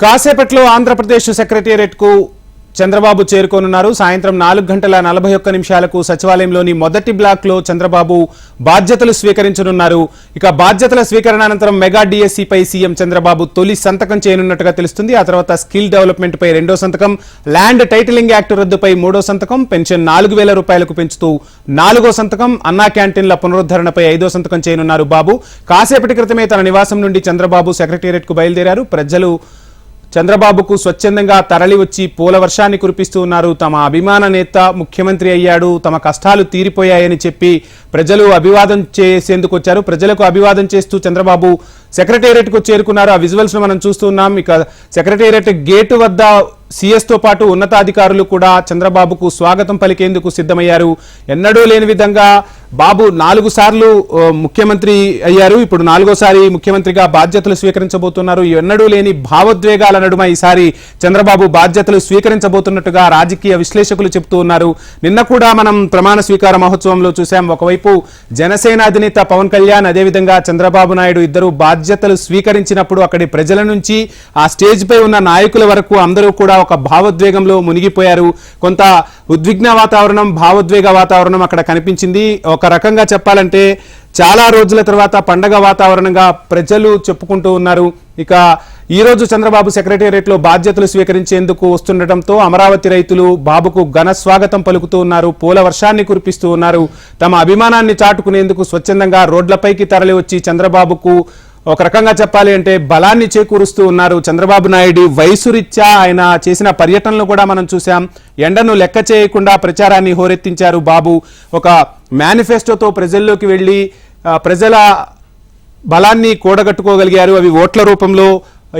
కాసేపట్లో ఆంధ్రప్రదేశ్ సెక్రటేరియట్కు చంద్రబాబు చేరుకోనున్నారు. సాయంత్రం నాలుగు గంటల నలభై ఒక్క నిమిషాలకు సచివాలయంలోని మొదటి బ్లాక్లో చంద్రబాబు బాధ్యతలు స్వీకరించనున్నారు. ఇక బాధ్యతల స్వీకరణ అనంతరం మెగా డిఎస్సిపై సీఎం చంద్రబాబు తొలి సంతకం చేయనున్నట్టుగా తెలుస్తుంది. ఆ తర్వాత స్కిల్ డెవలప్మెంట్పై రెండో సంతకం ల్యాండ్ టైటిలింగ్ యాక్ట్ రద్దుపై మూడో సంతకం పెన్షన్ నాలుగు వేల రూపాయలకు పెంచుతూ నాలుగో సంతకం అన్నా క్యాంటీన్ల పునరుద్ధరణపై ఐదో సంతకం చేయనున్నారు బాబు. కాసేపటి క్రితమే తన నివాసం నుండి చంద్రబాబు సెక్రటేరియట్కు బయలుదేరారు. ప్రజలు చంద్రబాబుకు స్వచ్ఛందంగా తరలి వచ్చి పూల వర్షాన్ని కురిపిస్తూ ఉన్నారు. తమ అభిమాన నేత ముఖ్యమంత్రి అయ్యాడు. తమ కష్టాలు తీరిపోయాయని చెప్పి ప్రజలు అభివాదం చేసేందుకు వచ్చారు. ప్రజలకు అభివాదం చేస్తూ చంద్రబాబు సెక్రటేరియట్కు చేరుకున్నారు. ఆ విజువల్స్ను మనం చూస్తున్నాం ఇక సెక్రటేరియట్ గేటు వద్ద సీఎస్తో పాటు ఉన్నతాధికారులు కూడా చంద్రబాబుకు స్వాగతం పలికేందుకు సిద్ధమయ్యారు. ఎన్నడూ లేని విధంగా బాబు నాలుగు సార్లు ముఖ్యమంత్రి అయ్యారు. ఇప్పుడు నాలుగోసారి ముఖ్యమంత్రిగా బాధ్యతలు స్వీకరించబోతున్నారు. ఎన్నడూ లేని భావోద్వేగాల నడుమ ఈసారి చంద్రబాబు బాధ్యతలు స్వీకరించబోతున్నట్టుగా రాజకీయ విశ్లేషకులు చెబుతూ ఉన్నారు. నిన్న కూడా మనం ప్రమాణ స్వీకార మహోత్సవంలో చూసాం ఒకవైపు జనసేన అధినేత పవన్ కళ్యాణ్ అదేవిధంగా చంద్రబాబు నాయుడు ఇద్దరు బాధ్యతలు స్వీకరించినప్పుడు అక్కడి ప్రజల నుంచి ఆ స్టేజ్ పై ఉన్న నాయకుల వరకు అందరూ కూడా ఒక భావోద్వేగంలో మునిగిపోయారు. కొంత ఉద్విగ్న వాతావరణం భావోద్వేగ వాతావరణం అక్కడ కనిపించింది. ఒక రకంగా చెప్పాలంటే చాలా రోజుల తర్వాత పండగ వాతావరణంగా ప్రజలు చెప్పుకుంటూ ఉన్నారు. ఇక ఈరోజు చంద్రబాబు సెక్రటేరియట్లో బాధ్యతలు స్వీకరించేందుకు వస్తుండటంతో అమరావతి రైతులు బాబుకు ఘన స్వాగతం పలుకుతూ ఉన్నారు. పూల వర్షాన్ని కురిపిస్తూ ఉన్నారు. తమ అభిమానాన్ని చాటుకునేందుకు స్వచ్ఛందంగా రోడ్లపైకి తరలి వచ్చి చంద్రబాబుకు ఒక రకంగా చెప్పాలి అంటే బలాన్ని చేకూరుస్తూ ఉన్నారు చంద్రబాబు నాయుడు. వయసురీత్యా ఆయన చేసిన పర్యటనలు కూడా మనం చూసాం ఎండను లెక్క చేయకుండా ప్రచారాన్ని హోరెత్తించారు బాబు. ఒక మేనిఫెస్టోతో ప్రజల్లోకి వెళ్ళి ప్రజల బలాన్ని కూడగట్టుకోగలిగారు. అవి ఓట్ల రూపంలో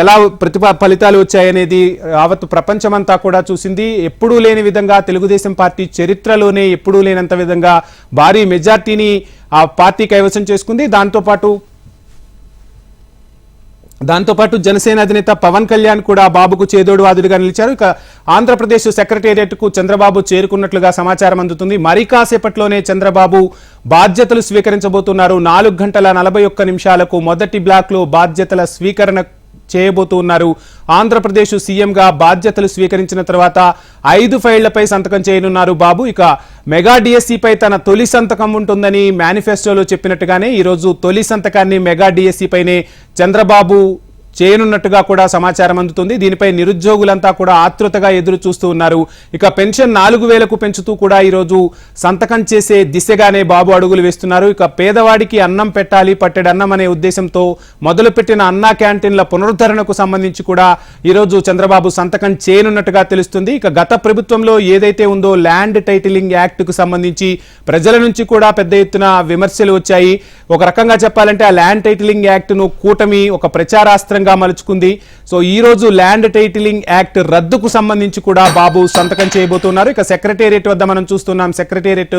ఎలా ప్రతిభ ఫలితాలు వచ్చాయనేది యావత్ ప్రపంచమంతా కూడా చూసింది. ఎప్పుడూ లేని విధంగా తెలుగుదేశం పార్టీ చరిత్రలోనే ఎప్పుడూ లేనంత విధంగా భారీ మెజార్టీని ఆ పార్టీ కైవసం చేసుకుంది. దాంతోపాటు దాంతోపాటు జనసేన అధినేత పవన్ కళ్యాణ్ కూడా బాబుకు చేదోడువాదుడిగా నిలిచారు. ఇక ఆంధ్రప్రదేశ్ సెక్రటేరియట్కు చంద్రబాబు చేరుకున్నట్లుగా సమాచారం అందుతుంది. మరి కాసేపట్లోనే చంద్రబాబు బాధ్యతలు స్వీకరించబోతున్నారు. నాలుగు గంటల నలభై ఒక్క నిమిషాలకు మొదటి బ్లాక్లో బాధ్యతల స్వీకరణ చేయబోతూ ఉన్నారు. ఆంధ్రప్రదేశ్ సీఎంగా బాధ్యతలు స్వీకరించిన తర్వాత ఐదు ఫైళ్ళపై సంతకం చేయనున్నారు బాబు. ఇక మెగా డిఎస్సిపై తన తొలి సంతకం ఉంటుందని మేనిఫెస్టోలో చెప్పినట్టుగానే ఈరోజు తొలి సంతకాన్ని మెగా డిఎస్సిపైనే చంద్రబాబు చేయనున్నట్టుగా కూడా సమాచారం అందుతుంది. దీనిపై నిరుద్యోగులంతా కూడా ఆతృతగా ఎదురు చూస్తూ ఉన్నారు. ఇక పెన్షన్ నాలుగు వేలకు పెంచుతూ కూడా ఈరోజు సంతకం చేసే దిశగానే బాబు అడుగులు వేస్తున్నారు. ఇక పేదవాడికి అన్నం పెట్టాలి పట్టెడన్నం అనే ఉద్దేశంతో మొదలుపెట్టిన అన్నా క్యాంటీన్ల పునరుద్ధరణకు సంబంధించి కూడా ఈరోజు చంద్రబాబు సంతకం చేయనున్నట్టుగా తెలుస్తుంది. ఇక గత ప్రభుత్వంలో ఏదైతే ఉందో ల్యాండ్ టైటిలింగ్ యాక్ట్కు సంబంధించి ప్రజల నుంచి కూడా పెద్ద ఎత్తున విమర్శలు వచ్చాయి. ఒక రకంగా చెప్పాలంటే ఆ ల్యాండ్ టైటిలింగ్ యాక్ట్ను కూటమి ఒక ప్రచారాస్త్రంగా మలుచుకుంది. సో ఈ రోజు ల్యాండ్ టైటిలింగ్ యాక్ట్ రద్దుకు సంబంధించి కూడా బాబు సంతకం చేయబోతున్నారు. ఇక సెక్రటేరియట్ వద్ద మనం చూస్తున్నాం సెక్రటేరియట్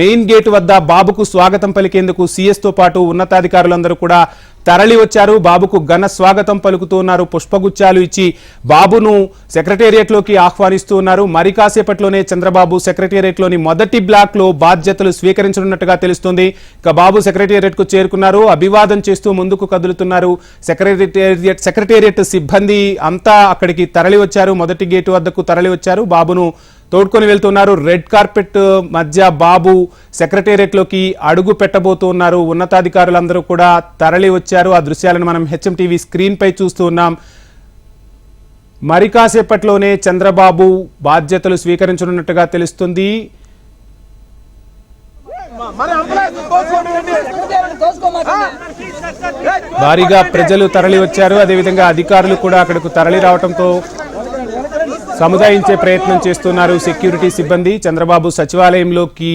మెయిన్ గేట్ వద్ద బాబుకు స్వాగతం పలికేందుకు సిఎస్తో పాటు ఉన్నతాధికారులందరూ కూడా తరలి వచ్చారు. బాబుకు ఘన స్వాగతం పలుకుతూ ఉన్నారు. పుష్పగుచ్చాలు ఇచ్చి బాబును సెక్రటేరియట్లోకి ఆహ్వానిస్తూ ఉన్నారు. మరి కాసేపట్లోనే చంద్రబాబు సెక్రటేరియట్లోని మొదటి బ్లాక్లో బాధ్యతలు స్వీకరించనున్నట్టుగా తెలుస్తుంది. ఇక బాబు సెక్రటేరియట్కు చేరుకున్నారు. అభివాదం చేస్తూ ముందుకు కదులుతున్నారు. సెక్రటేరియట్ సెక్రటేరియట్ సిబ్బంది అంతా అక్కడికి తరలి వచ్చారు. మొదటి గేటు వద్దకు తరలి వచ్చారు. బాబును తోడ్కొని వెళ్తున్నారు. రెడ్ కార్పెట్ మధ్య బాబు సెక్రటేరియట్లోకి అడుగు పెట్టబోతున్నారు. ఉన్నతాధికారులందరూ కూడా తరలి వచ్చారు. ఆ దృశ్యాలను మనం హెచ్ఎం టీవీ చూస్తూ ఉన్నాం. మరి కాసేపట్లోనే చంద్రబాబు బాధ్యతలు స్వీకరించనున్నట్టుగా తెలుస్తుంది. భారీగా ప్రజలు తరలి వచ్చారు. అదేవిధంగా అధికారులు కూడా అక్కడకు తరలి రావడంతో సముదాయించే ప్రయత్నం చేస్తున్నారు సెక్యూరిటీ సిబ్బంది. చంద్రబాబు సచివాలయంలోకి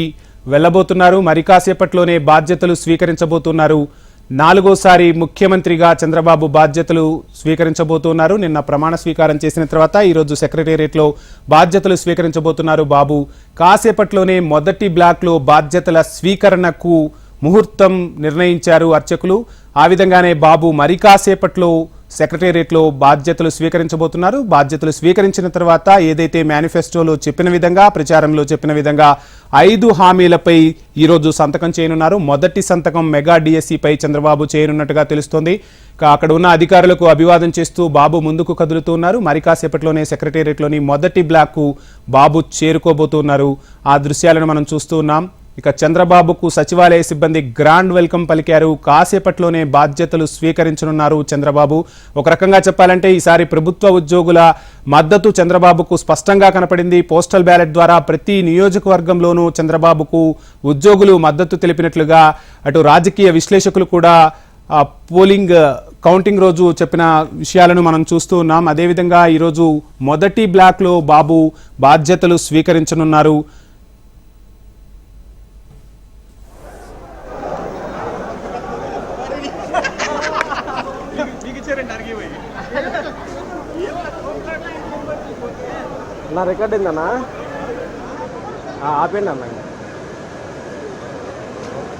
వెళ్ళబోతున్నారు. మరి కాసేపట్లోనే బాధ్యతలు స్వీకరించబోతున్నారు. నాలుగోసారి ముఖ్యమంత్రిగా చంద్రబాబు బాధ్యతలు స్వీకరించబోతున్నారు. నిన్న ప్రమాణ స్వీకారం చేసిన తర్వాత ఈరోజు సెక్రటేరియట్లో బాధ్యతలు స్వీకరించబోతున్నారు బాబు. కాసేపట్లోనే మొదటి బ్లాక్లో బాధ్యతల స్వీకరణకు ముహూర్తం నిర్ణయించారు అర్చకులు. ఆ విధంగానే బాబు మరి కాసేపట్లో సెక్రటేరియట్లో బాధ్యతలు స్వీకరించబోతున్నారు. బాధ్యతలు స్వీకరించిన తర్వాత ఏదైతే మేనిఫెస్టోలో చెప్పిన విధంగా ప్రచారంలో చెప్పిన విధంగా ఐదు హామీలపై ఈరోజు సంతకం చేయనున్నారు. మొదటి సంతకం మెగా డిఎస్సిపై చంద్రబాబు చేయనున్నట్టుగా తెలుస్తోంది. అక్కడ ఉన్న అధికారులకు అభివాదం చేస్తూ బాబు ముందుకు కదులుతూ ఉన్నారు. మరి కాసేపట్లోనే సెక్రటేరియట్లోని మొదటి బ్లాక్కు బాబు చేరుకోబోతున్నారు. ఆ దృశ్యాలను మనం చూస్తూ ఉన్నాం. ఇక చంద్రబాబుకు సచివాలయ సిబ్బంది గ్రాండ్ వెల్కమ్ పలికారు. కాసేపట్లోనే బాధ్యతలు స్వీకరించనున్నారు చంద్రబాబు. ఒక రకంగా చెప్పాలంటే ఈసారి ప్రభుత్వ ఉద్యోగుల మద్దతు చంద్రబాబుకు స్పష్టంగా కనపడింది. పోస్టల్ బ్యాలెట్ ద్వారా ప్రతి నియోజకవర్గంలోనూ చంద్రబాబుకు ఉద్యోగులు మద్దతు తెలిపినట్లుగా అటు రాజకీయ విశ్లేషకులు కూడా పోలింగ్ కౌంటింగ్ రోజు చెప్పిన విషయాలను మనం చూస్తూ ఉన్నాం. అదేవిధంగా ఈరోజు మొదటి బ్లాక్లో బాబు బాధ్యతలు స్వీకరించనున్నారు. రికార్డ్ ఏందన్నా ఆపేయండి అన్న.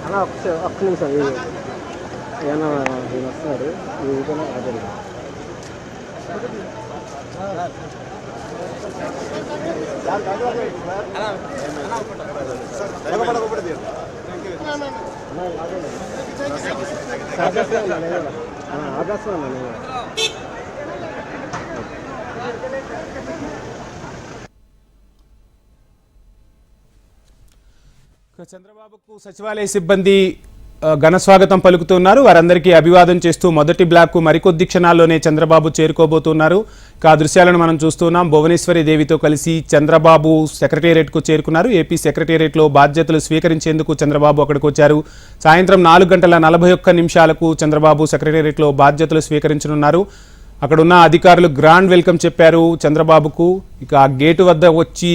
అన్న ఒక్క ఒక్క నిమిషం ఏమన్నా దీని వస్తున్నాడు ఊరికైనా ఆపేయండి. ఆపేస్తున్నా నేను. ఇక చంద్రబాబుకు సచివాలయ సిబ్బంది ఘన స్వాగతం పలుకుతున్నారు వారందరికీ అభివాదం చేస్తూ మొదటి బ్లాక్ మరికొద్ది క్షణాల్లోనే చంద్రబాబు చేరుకోబోతున్నారు ఆ దృశ్యాలను మనం చూస్తున్నాం భువనేశ్వరి దేవితో కలిసి చంద్రబాబు సెక్రటేరియట్కు చేరుకున్నారు. ఏపీ సెక్రటేరియట్లో బాధ్యతలు స్వీకరించేందుకు చంద్రబాబు అక్కడికి వచ్చారు. సాయంత్రం నాలుగు గంటల నలభై ఒక్క నిమిషాలకు చంద్రబాబు సెక్రటేరియట్లో బాధ్యతలు స్వీకరించనున్నారు. అక్కడ ఉన్న అధికారులు గ్రాండ్ వెల్కమ్ చెప్పారు చంద్రబాబుకు. ఇక ఆ గేటు వద్ద వచ్చి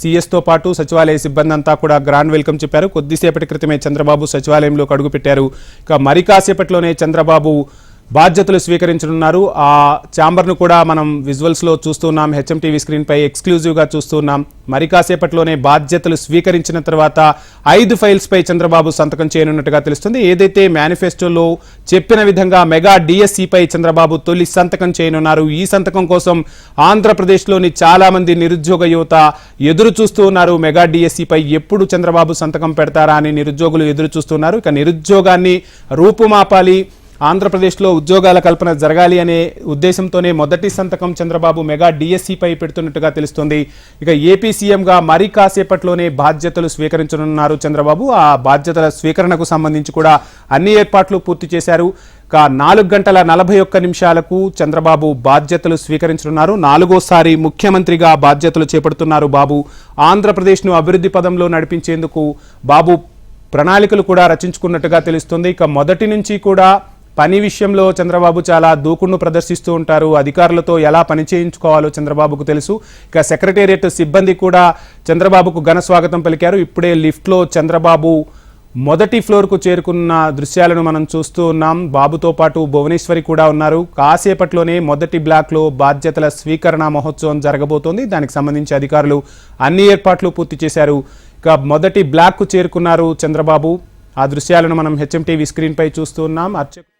సీఎస్తో పాటు సచివాలయ సిబ్బంది అంతా కూడా గ్రాండ్ వెల్కమ్ చెప్పారు. కొద్దిసేపటి క్రితమే చంద్రబాబు సచివాలయంలోకి అడుగుపెట్టారు. ఇక మరి కాసేపట్లోనే చంద్రబాబు బాధ్యతలు స్వీకరించనున్నారు. ఆ ఛాంబర్ను కూడా మనం విజువల్స్లో చూస్తున్నాం హెచ్ఎం టీవీ స్క్రీన్పై ఎక్స్క్లూజివ్గా చూస్తున్నాం మరి కాసేపట్లోనే బాధ్యతలు స్వీకరించిన తర్వాత ఐదు ఫైల్స్పై చంద్రబాబు సంతకం చేయనున్నట్టుగా తెలుస్తుంది. ఏదైతే మేనిఫెస్టోలో చెప్పిన విధంగా మెగా డిఎస్సిపై చంద్రబాబు తొలి సంతకం చేయనున్నారు ఈ సంతకం కోసం ఆంధ్రప్రదేశ్లోని చాలామంది నిరుద్యోగ యువత ఎదురు చూస్తూ ఉన్నారు. మెగా డిఎస్సిపై ఎప్పుడు చంద్రబాబు సంతకం పెడతారా అని నిరుద్యోగులు ఎదురు చూస్తున్నారు. ఇక నిరుద్యోగాన్ని రూపుమాపాలి ఆంధ్రప్రదేశ్లో ఉద్యోగాల కల్పన జరగాలి అనే ఉద్దేశంతోనే మొదటి సంతకం చంద్రబాబు మెగా డిఎస్సిపై పెడుతున్నట్టుగా తెలుస్తోంది. ఇక ఏపీ సీఎంగా మరి కాసేపట్లోనే బాధ్యతలు స్వీకరించనున్నారు చంద్రబాబు. ఆ బాధ్యతల స్వీకరణకు సంబంధించి కూడా అన్ని ఏర్పాట్లు పూర్తి చేశారు. ఇక నాలుగు గంటల నలభై ఒక్క నిమిషాలకు చంద్రబాబు బాధ్యతలు స్వీకరించనున్నారు. నాలుగోసారి ముఖ్యమంత్రిగా బాధ్యతలు చేపడుతున్నారు బాబు. ఆంధ్రప్రదేశ్ను అభివృద్ధి పదంలో నడిపించేందుకు బాబు ప్రణాళికలు కూడా రచించుకున్నట్టుగా తెలుస్తుంది. ఇక మొదటి నుంచి కూడా పని విషయంలో చంద్రబాబు చాలా దూకుడును ప్రదర్శిస్తూ ఉంటారు. అధికారులతో ఎలా పని చేయించుకోవాలో చంద్రబాబుకు తెలుసు. ఇక సెక్రటేరియట్ సిబ్బంది కూడా చంద్రబాబుకు ఘన స్వాగతం పలికారు. ఇప్పుడే లిఫ్ట్లో చంద్రబాబు మొదటి ఫ్లోర్కు చేరుకున్న దృశ్యాలను మనం చూస్తూ ఉన్నాం. బాబుతో పాటు భువనేశ్వరి కూడా ఉన్నారు. కాసేపట్లోనే మొదటి బ్లాక్లో బాధ్యతల స్వీకరణ మహోత్సవం జరగబోతోంది. దానికి సంబంధించి అధికారులు అన్ని ఏర్పాట్లు పూర్తి చేశారు. ఇక మొదటి బ్లాక్కు చేరుకున్నారు చంద్రబాబు. ఆ దృశ్యాలను మనం హెచ్ఎం టీవీ చూస్తూ ఉన్నాం. అర్చకు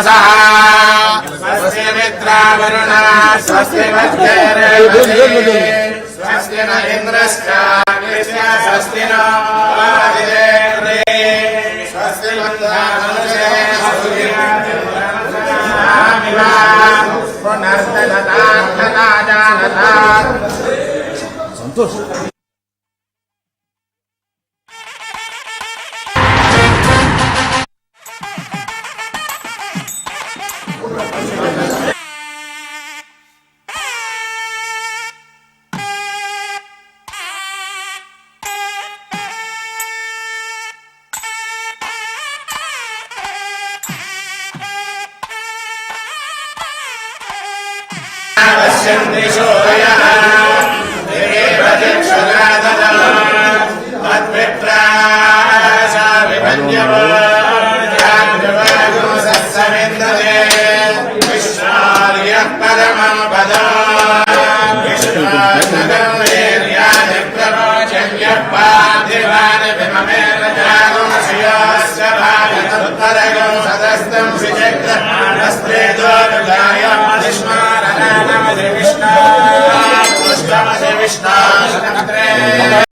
సహ స్వస్తి మిత్రావరుణ స్వస్తి మధ్యే స్వస్తి ఇంద్రశ్చ స్వస్తి స్వస్తి పునర్దన Thank you.